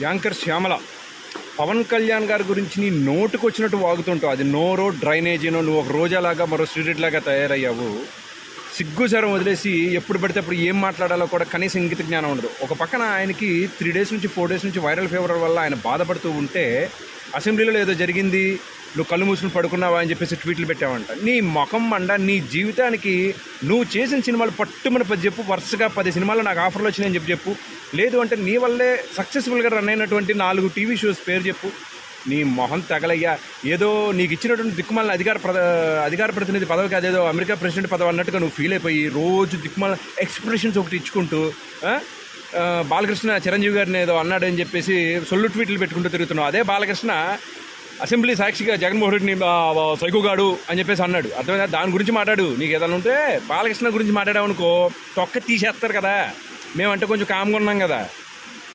Anchor Shyamala Pawan Kalyan గారి గురించి నీ నోటుకు వచ్చినట్టు వాగుతుంటావు. అది నోరో డ్రైనేజీనో నువ్వు ఒక రోజాలాగా మరో లాగా తయారయ్యావు. సిగ్గుసరం వదిలేసి ఎప్పుడు పడితే అప్పుడు ఏం మాట్లాడాలో కూడా కనీసం ఇంగిత జ్ఞానం ఉండదు. ఒక పక్కన ఆయనకి త్రీ డేస్ నుంచి ఫోర్ డేస్ నుంచి వైరల్ ఫీవర్ వల్ల ఆయన బాధపడుతూ ఉంటే అసెంబ్లీలో ఏదో జరిగింది నువ్వు కళ్ళు మూసుకుని పడుకున్నావా? అని చెప్పేసి ట్వీట్లు పెట్టావంట నీ ముఖం మండ నీ జీవితానికి నువ్వు చేసిన సినిమాలు పట్టుమని పది చెప్పు వరుసగా పది సినిమాలు నాకు ఆఫర్లు వచ్చినాయని చెప్పి చెప్పు. లేదు అంటే నీ వల్లే సక్సెస్ఫుల్గా రన్ అయినటువంటి నాలుగు టీవీ షోస్ పేరు చెప్పు. నీ మొహం తగలయ్యా. ఏదో నీకు ఇచ్చినటువంటి దిక్కుమాలిన అధికార ప్రద అధికార ప్రతినిధి పదవికి అదేదో అమెరికా ప్రెసిడెంట్ పదవి అన్నట్టుగా నువ్వు ఫీల్ అయిపోయి రోజు దిక్కుమాల ఎక్స్ప్రెషన్స్ ఒకటి ఇచ్చుకుంటూ బాలకృష్ణ చిరంజీవి గారిని ఏదో అన్నాడని చెప్పేసి సొల్లు ట్వీట్లు పెట్టుకుంటూ తిరుగుతున్నావు. అదే బాలకృష్ణ అసెంబ్లీ సాక్షిగా జగన్మోహన్ రెడ్డిని సైకోగాడు అని చెప్పేసి అన్నాడు. అర్థమైందా? దాని గురించి మాట్లాడు. నీకు ఏదైనా ఉంటే బాలకృష్ణ గురించి మాట్లాడావు అనుకో తొక్క తీసేస్తారు కదా. మేమంటే కొంచెం కామ్గా ఉన్నాం కదా.